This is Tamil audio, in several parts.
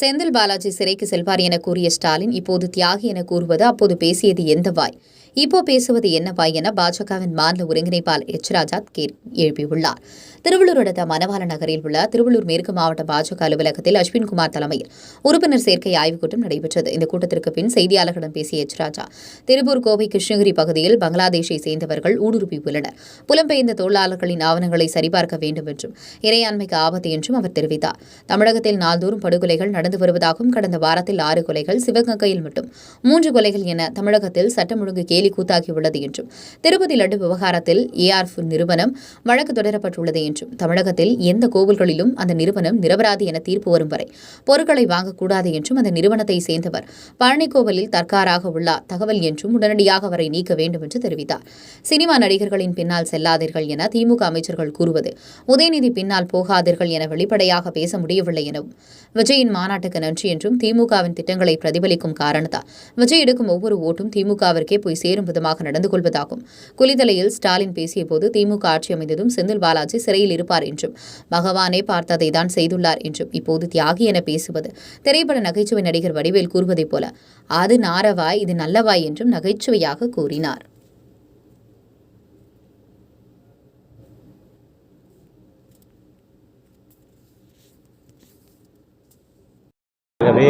செந்தில் பாலாஜி சிறைக்கு செல்வார் என கூறிய ஸ்டாலின் இப்போது தியாகி என கூறுவது அப்போது பேசியது எந்த வாய்? இப்போ பேசுவது என்னவா என பாஜகவின் மாநில ஒருங்கிணைப்பாளர் எச் ராஜா எழுப்பியுள்ளார். திருவள்ளூர் அடுத்த மணவாள நகரில் உள்ள திருவள்ளூர் மேற்கு மாவட்ட பாஜக அலுவலகத்தில் அஸ்வின்குமார் தலைமையில் உறுப்பினர் சேர்க்கை ஆய்வுக் கூட்டம் நடைபெற்றது. இந்த கூட்டத்திற்கு பின் செய்தியாளர்களிடம் பேசிய எச் ராஜா திருப்பூர் கோவை கிருஷ்ணகிரி பகுதியில் பங்களாதேஷை சேர்ந்தவர்கள் ஊடுருவி உள்ளனர். புலம்பெயர்ந்த தொழிலாளர்களின் ஆவணங்களை சரிபார்க்க வேண்டும் என்றும் இறையாண்மைக்கு ஆபத்து என்றும் அவர் தெரிவித்தார். தமிழகத்தில் நாள்தோறும் படுகொலைகள் நடந்து வருவதாகவும் கடந்த வாரத்தில் ஆறு கொலைகள் சிவகங்கையில் மட்டும் மூன்று கொலைகள் என தமிழகத்தில் சட்டம் ஒழுங்கு கேள்வி கூத்தாகியுள்ளது என்றும் திருப்பதி லட்டு விவகாரத்தில் ஏஆர்எஃப் நிறுவனம் வழக்கு தொடரப்பட்டுள்ளது என்றும் தமிழகத்தில் எந்த கோவில்களிலும் அந்த நிறுவனம் நிரபராதி என தீர்ப்பு வரும் வரை பொருட்களை வாங்கக்கூடாது என்றும் அந்த நிறுவனத்தை சேர்ந்தவர் பழனிக்கோவிலில் தற்காராக உள்ளார் தகவல் என்றும் உடனடியாக அவரை நீக்க வேண்டும் என்று தெரிவித்தார். சினிமா நடிகர்களின் பின்னால் செல்லாதீர்கள் என திமுக அமைச்சர்கள் கூறுவது உதயநிதி பின்னால் போகாதீர்கள் என வெளிப்படையாக பேச முடியவில்லை எனவும் விஜயின் மாநாட்டுக்கு நன்றி என்றும் திமுகவின் திட்டங்களை பிரதிபலிக்கும் காரணத்தால் விஜய் எடுக்கும் ஒவ்வொரு ஓட்டும் திமுகவிற்கே போய் சேரும் விதமாக நடந்து கொள்வதாகும். குளித்தலையில் ஸ்டாலின் பேசியபோது திமுக ஆட்சி அமைந்ததும் செந்தில் பாலாஜி சிறையில் இருப்பார் என்றும் பகவானே பார்த்ததை தான் செய்துள்ளார் என்றும் இப்போது தியாகி என பேசுவது திரைப்பட நகைச்சுவை நடிகர் வடிவேல் கூறுவதைப் போல. அது நாரவாய் இது நல்லவாய் என்றும் நகைச்சுவையாக கூறினார். ஆகவே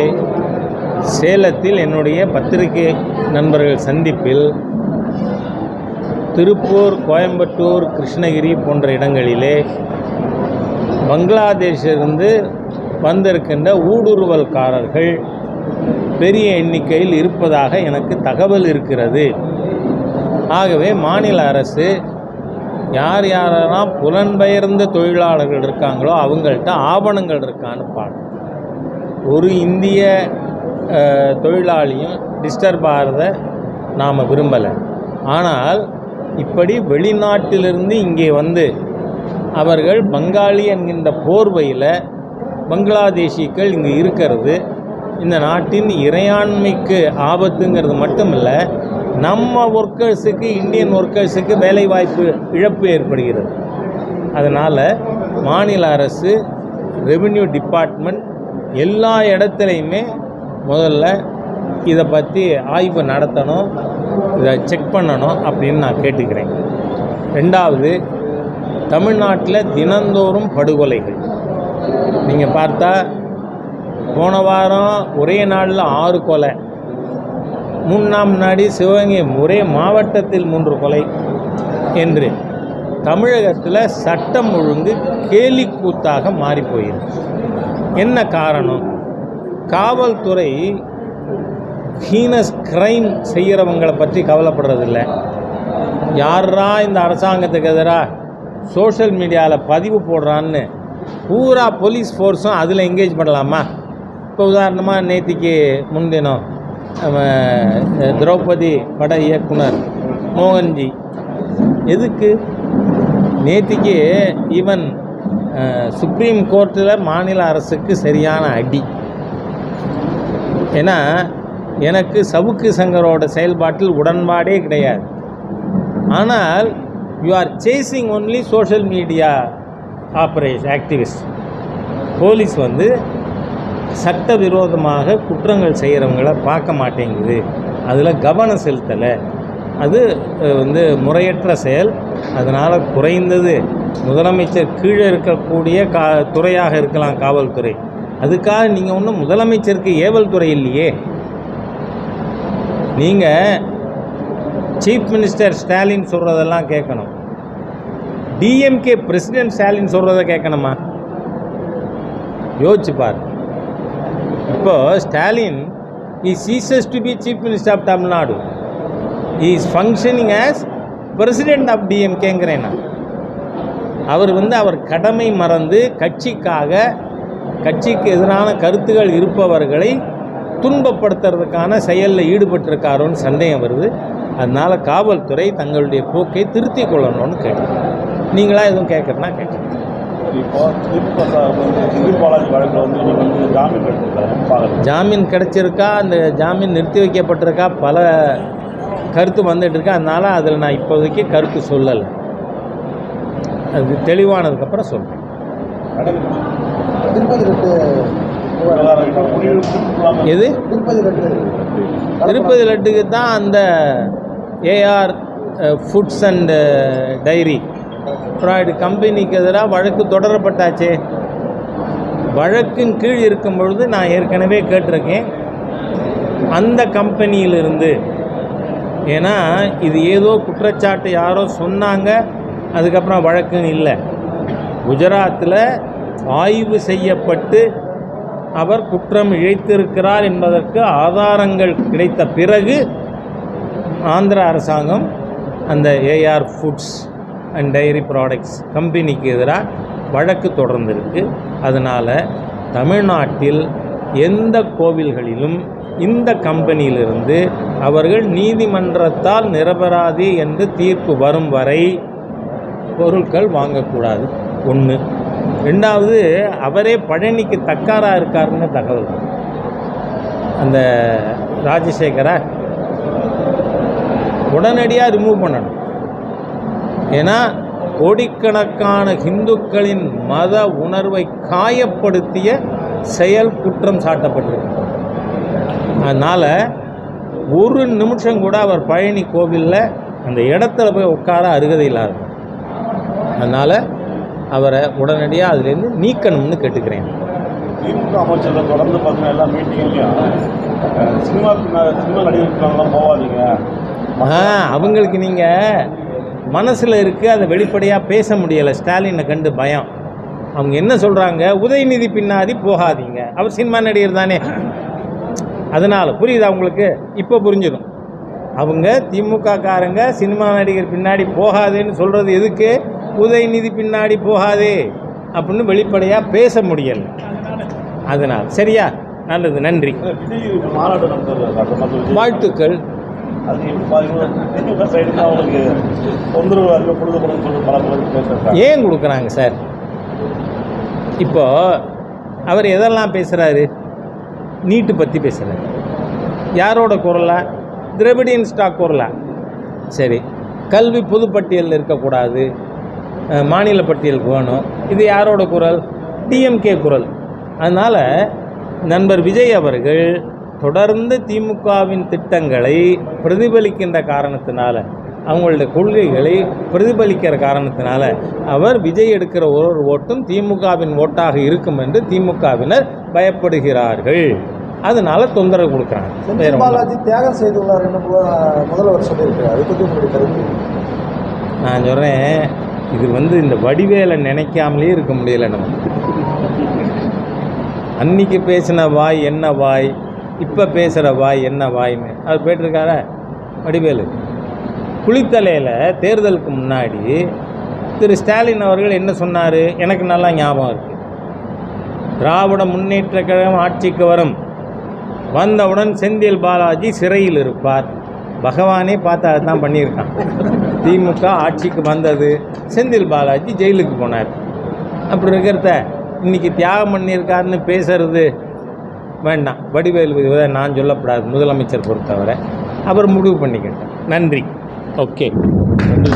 சேலத்தில் என்னுடைய பத்திரிகை நண்பர்கள் சந்திப்பில் திருப்பூர் கோயம்புத்தூர் கிருஷ்ணகிரி போன்ற இடங்களிலே பங்களாதேஷிலிருந்து வந்திருக்கின்ற ஊடுருவல்காரர்கள் பெரிய எண்ணிக்கையில் இருப்பதாக எனக்கு தகவல் இருக்கிறது. ஆகவே மாநில அரசு யார் யாரெல்லாம் புலன்பெயர்ந்த தொழிலாளர்கள் இருக்காங்களோ அவங்கள்ட்ட ஆவணங்கள் இருக்கான்னு பார்க்கணும். ஒரு இந்திய தொழிலாளியும் டிஸ்டர்ப் ஆகிறத நாம் விரும்பலை. ஆனால் இப்படி வெளிநாட்டிலிருந்து இங்கே வந்து அவர்கள் பங்காளி என்கின்ற போர்வையில் பங்களாதேஷிகள் இங்கே இருக்கிறது. இந்த நாட்டின் இறையாண்மைக்கு ஆபத்துங்கிறது மட்டும் இல்லை நம்ம ஒர்க்கர்ஸுக்கு இந்தியன் ஒர்க்கர்ஸுக்கு வேலைவாய்ப்பு இழப்பு ஏற்படுகிறது. அதனால் மாநில அரசு ரெவென்யூ டிபார்ட்மெண்ட் எல்லா இடத்துலையுமே முதல்ல இதை பற்றி ஆய்வு நடத்தணும் இதை செக் பண்ணணும் அப்படின்னு நான் கேட்டுக்கிறேன். ரெண்டாவது தமிழ்நாட்டில் தினந்தோறும் படுகொலைகள். நீங்கள் பார்த்தா போன வாரம் ஒரே நாளில் ஆறு கொலை. முன்னாம் நாடி முன்னாடி சிவகங்கை ஒரே மாவட்டத்தில் மூன்று கொலை என்று தமிழகத்தில் சட்டம் ஒழுங்கு கேலிக்கூத்தாக மாறி போயிருக்கு. என்ன காரணம்? காவல்துறை ஹீனஸ் கிரைம் செய்கிறவங்களை பற்றி கவலைப்படுறதில்ல. யாரா இந்த அரசாங்கத்துக்கு எதிராக சோஷியல் மீடியாவில் பதிவு போடுறான்னு பூரா போலீஸ் ஃபோர்ஸும் அதில் என்கேஜ் பண்ணலாமா? இப்போ உதாரணமாக நேத்திக்கு முன்தினம் நம்ம திரௌபதி பட இயக்குனர் மோகன்ஜி. எதுக்கு? நேத்திக்கு ஈவன் சுப்ரீம் கோர்ட்டில் மாநில அரசுக்கு சரியான அடி. ஏன்னா எனக்கு சவுக்கு சங்கரோட செயல்பாட்டில் உடன்பாடே கிடையாது. ஆனால் you are chasing only social media operation activist police வந்து சட்டவிரோதமாக குற்றங்கள் செய்கிறவங்கள பார்க்க மாட்டேங்குது. அதில் கவனம் செலுத்தலை. அது வந்து முறையற்ற செயல். அதனால் குறைந்தது முதலமைச்சர் கீழே இருக்கக்கூடிய கா துறையாக இருக்கலாம் காவல்துறை. அதுக்காக நீங்கள் ஒன்றும் முதலமைச்சருக்கு ஏவல் துறை இல்லையே நீங்கள் சீஃப் மினிஸ்டர் ஸ்டாலின் சொல்கிறதெல்லாம் கேட்கணும் டிஎம்கே பிரசிடென்ட் ஸ்டாலின் சொல்கிறத கேட்கணுமா? யோசிச்சு பார் Stalin uh ceases to be chief minister of Tamil Nadu is functioning as president of டிஎம்கேங்கிறேன் நான். அவர் வந்து அவர் கடமை மறந்து கட்சிக்காக கட்சிக்கு எதிரான கருத்துகள் இருப்பவர்களை துன்பப்படுத்துறதுக்கான செயலில் ஈடுபட்டிருக்காரோன்னு சந்தேகம் வருது. அதனால் காவல்துறை தங்களுடைய போக்கை திருத்திக் கொள்ளணும்னு கேட்குறேன் நீங்களா எதுவும் கேட்குறேன்னா கேட்குறேன் வந்து ஜாமீன் கிடைச்சிருக்கா? அந்த ஜாமீன் நிறுத்தி வைக்கப்பட்டிருக்கா? பல கருத்து வந்துட்டு இருக்கு? அதனால் அதில் நான் இப்போதைக்கு கருத்து சொல்லலை. அது தெளிவானதுக்கப்புறம் சொல்கிறேன் திருப்பதி ரெட்டு? எது? திருப்பதி லட்டு திருப்பதி லட்டுக்கு தான் அந்த ஏஆர் ஃபுட்ஸ் அண்ட் டைரி ப்ராய்டு கம்பெனிக்கு எதிராக வழக்கு தொடரப்பட்டாச்சே. வழக்கின் கீழ் இருக்கும் பொழுது நான் ஏற்கனவே கேட்டிருக்கேன். அந்த கம்பெனியிலிருந்து ஏன்னா இது ஏதோ குற்றச்சாட்டு யாரோ சொன்னாங்க அதுக்கப்புறம் வழக்குன்னு இல்லை. குஜராத்தில் ஆய்வு செய்யப்பட்டு அவர் குற்றம் இழைத்திருக்கிறார் என்பதற்கு ஆதாரங்கள் கிடைத்த பிறகு ஆந்திர அரசாங்கம் அந்த AR foods and dairy products கம்பெனிக்கு எதிராக வழக்கு தொடர்ந்திருக்கு. அதனால் தமிழ்நாட்டில் எந்த கோவில்களிலும் இந்த கம்பெனியிலிருந்து அவர்கள் நீதிமன்றத்தால் நிரபராதி என்று தீர்ப்பு வரும் வரை பொருட்கள் வாங்கக்கூடாது. ஒன்று ரெண்டாவது அவரே பழனிக்கு தக்காராக இருக்காருன்னு தகவல். அந்த ராஜசேகரா உடனடியாக ரிமூவ் பண்ணணும். ஏன்னா கோடிக்கணக்கான இந்துக்களின் மத உணர்வை காயப்படுத்திய செயல் குற்றம் சாட்டப்பட்டிருக்கு. அதனால் ஒரு நிமிஷம் கூட அவர் பழனி கோவிலில் அந்த இடத்துல போய் உட்கார அருகதை இல்லாத அதனால் அவரை உடனடியாக அதுலேருந்து நீக்கணும்னு கேட்டுக்கிறேன். திமுக அமைச்சர்கள் தொடர்ந்து பார்த்தீங்கன்னா எல்லா மீட்டிங்லையும். சினிமா சினிமா நடிகர்கள்லாம் போகாதீங்க அவங்களுக்கு நீங்கள் மனசில் இருக்குது அதை வெளிப்படையாக பேச முடியலை. ஸ்டாலினை கண்டு பயம். அவங்க என்ன சொல்கிறாங்க உதயநிதி பின்னாடி போகாதீங்க. அவர் சினிமா நடிகர் தானே. அதனால் புரியுதா உங்களுக்கு? இப்போ புரிஞ்சிடும். அவங்க திமுக காரங்க சினிமா நடிகர் பின்னாடி போகாதேன்னு சொல்கிறது எதுக்கு? உதயநிதி பின்னாடி போகாதே அப்படின்னு வெளிப்படையாக பேச முடியலை. அதனால் சரியா? நல்லது நன்றி. வாழ்த்துக்கள். ஏன் கொடுக்குறாங்க சார்? இப்போ அவர் எதெல்லாம் பேசுகிறாரு நீட்டு பற்றி பேசுகிறாரு யாரோட குரலா? திரவிடியன் ஸ்டாக் குரலா? சரி. கல்வி பொதுப்பட்டியலில் இருக்கக்கூடாது. மாநில பட்டியலுக்கு வேணும். இது யாரோட குரல்? டிஎம்கே குரல். அதனால் நண்பர் விஜய் அவர்கள் தொடர்ந்து திமுகவின் திட்டங்களை பிரதிபலிக்கின்ற காரணத்தினால அவங்களுடைய கொள்கைகளை பிரதிபலிக்கிற காரணத்தினால அவர் விஜய் எடுக்கிற ஒரு ஓட்டும் திமுகவின் ஓட்டாக இருக்கும் என்று திமுகவினர் பயப்படுகிறார்கள். அதனால தொந்தரவு கொடுக்குறாங்க. பாலாஜி தியாகம் செய்துள்ளார் முதல்வர் சொல்லியிருக்கிறார். நான் சொல்கிறேன் இது வந்து இந்த வடிவேலை நினைக்காமலே இருக்க முடியல நம்ம. அன்னைக்கு பேசின வாய் என்ன வாய் இப்போ பேசுகிற வாய் என்ன வாய்ன்னு. அவர் போயிட்டுருக்கார? வடிவேலு. குளித்தலையில் தேர்தலுக்கு முன்னாடி திரு ஸ்டாலின் அவர்கள் என்ன சொன்னார்? எனக்கு நல்லா ஞாபகம் இருக்குது திராவிட முன்னேற்ற கழகம் ஆட்சிக்கு வரும். வந்தவுடன் செந்தில் பாலாஜி சிறையில் இருப்பார். பகவானே பார்த்து அதை தான் பண்ணியிருக்கான். திமுக ஆட்சிக்கு வந்தது செந்தில் பாலாஜி ஜெயிலுக்கு போனார். அப்படி இருக்கிறத இன்னைக்கு தியாகம் பண்ணியிருக்காருன்னு பேசுறது வேண்டாம். வடிவேலு நான் சொல்லப்படாது முதலமைச்சர் பொறுத்தவரை. அவர் முடிவு பண்ணிக்கிட்டேன் நன்றி. ஓகே. நன்றி.